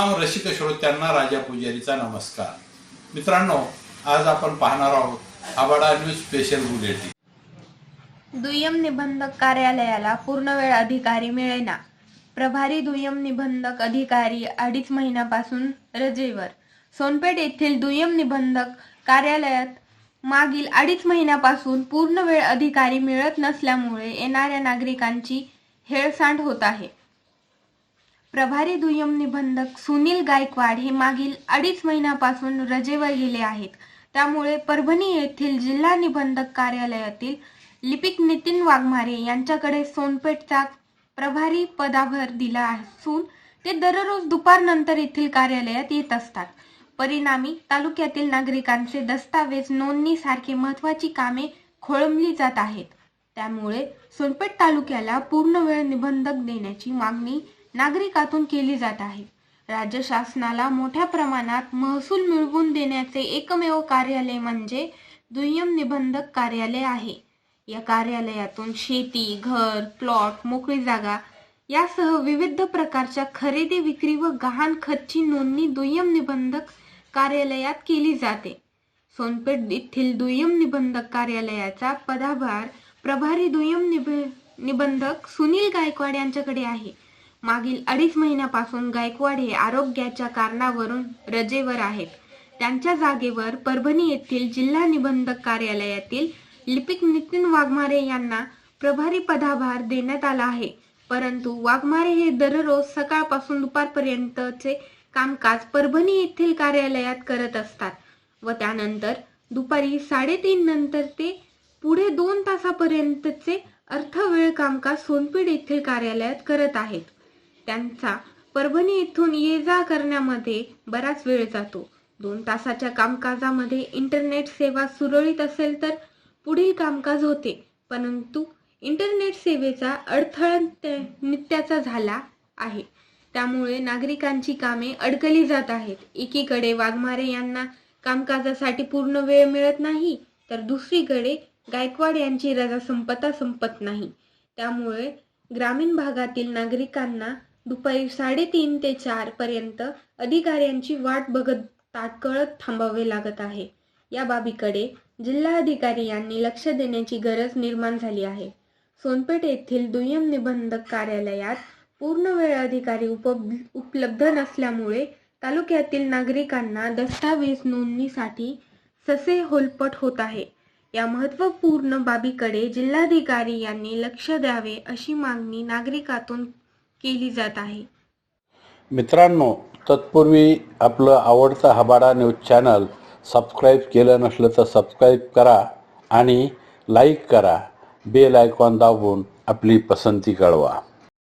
रसिक श्रोत्यांना राजा पुजारीचा नमस्कार. मित्रांनो आज आपण पाहणार आहोत आबाडा न्यूज स्पेशल बुलेटिन. दुय्यम निबंधक कार्यालयाला पूर्णवेळ अधिकारी मिळेना. प्रभारी दुय्यम निबंधक अधिकारी अडीच महिन्यापासून रजेवर. सोनपेठ येथील दुय्यम निबंधक कार्यालयात मागील अडीच महिन्यापासून पूर्णवेळ अधिकारी मिळत नसल्यामुळे येणाऱ्या नागरिकांची हेळसांड होत आहे. प्रभारी दुय्यम निबंधक सुनील गायकवाड हे मागील अडीच महिन्यापासून रजेवर गेले आहेत. त्यामुळे परभणी येथील जिल्हा निबंधक कार्यालयातील लिपिक नितीन वाघमारे यांच्याकडे सोनपेठचा प्रभारी पदाभर दिला असून ते दररोज दुपारनंतर येथील कार्यालयात येत असतात. परिणामी तालुक्यातील नागरिकांचे दस्तावेज नोंदणी सारखी महत्वाची कामे खोळंबली जात आहेत. त्यामुळे सोनपेठ तालुक्याला पूर्ण वेळ निबंधक देण्याची मागणी नागरिकातून केली जात आहे. राज्य शासनाला मोठ्या प्रमाणात महसूल मिळवून देण्याचे एकमेव कार्यालय म्हणजे दुय्यम निबंधक कार्यालय आहे. या कार्यालयातून शेती घर प्लॉट मोकळी जागा यासह विविध प्रकारच्या खरेदी विक्री व गहाण खतची नोंदणी दुय्यम निबंधक कार्यालयात केली जाते. सोनपेठ येथील दुय्यम निबंधक कार्यालयाचा पदाभार प्रभारी दुय्यम निब निबंधक सुनील गायकवाड यांच्याकडे आहे. मागील अडीच महिन्यापासून गायकवाड हे आरोग्याच्या कारणावरून रजेवर आहेत. त्यांच्या जागेवर परभणी येथील जिल्हा निबंधक कार्यालयातील लिपिक नितीन वाघमारे यांना प्रभारी पदाभार देण्यात आला आहे. परंतु वाघमारे हे दररोज सकाळपासून दुपारपर्यंतचे कामकाज परभणी येथील कार्यालयात करत असतात व त्यानंतर दुपारी साडेतीन नंतर ते पुढे दोन तासापर्यंतचे अर्थवेळ कामकाज सोनपीठ येथील कार्यालयात करत आहेत. त्यांचा परभणी येथून ये जा करण्यामध्ये बराच वेळ जातो. दोन तासाच्या कामकाजामध्ये इंटरनेट सेवा सुरळीत असेल तर पुढील कामकाज होते. परंतु इंटरनेट सेवेचा अडथळा नित्याचा झाला आहे. त्यामुळे नागरिकांची कामे अडकली जात आहेत. एकीकडे वाघमारे यांना कामकाजासाठी पूर्ण वेळ मिळत नाही तर दुसरीकडे गायकवाड यांची रजा संपता संपत नाही. त्यामुळे ग्रामीण भागातील नागरिकांना दुपारी साडेतीन ते चार पर्यंत अधिकाऱ्यांची वाट बघत ताटकळत थांबावे लागत आहे. या बाबीकडे जिल्हाधिकारी यांनी लक्ष देण्याची गरज निर्माण झाली आहे. सोनपेठ येथील दुय्यम निबंधक कार्यालयात पूर्ण वेळ अधिकारी उप उपलब्ध नसल्यामुळे तालुक्यातील नागरिकांना दस्तावेज नोंदणीसाठी ससे होलपट होत आहे. या महत्त्वपूर्ण बाबीकडे जिल्हाधिकारी यांनी लक्ष द्यावे अशी मागणी नागरिकातून केली जात आहे. मित्रांनो तत्पूर्वी आपलं आवडतं हबाडा न्यूज चॅनल सबस्क्राईब केलं नसलं तर सबस्क्राईब करा आणि लाईक करा. बेल आयकॉन दाबून आपली पसंती कळवा.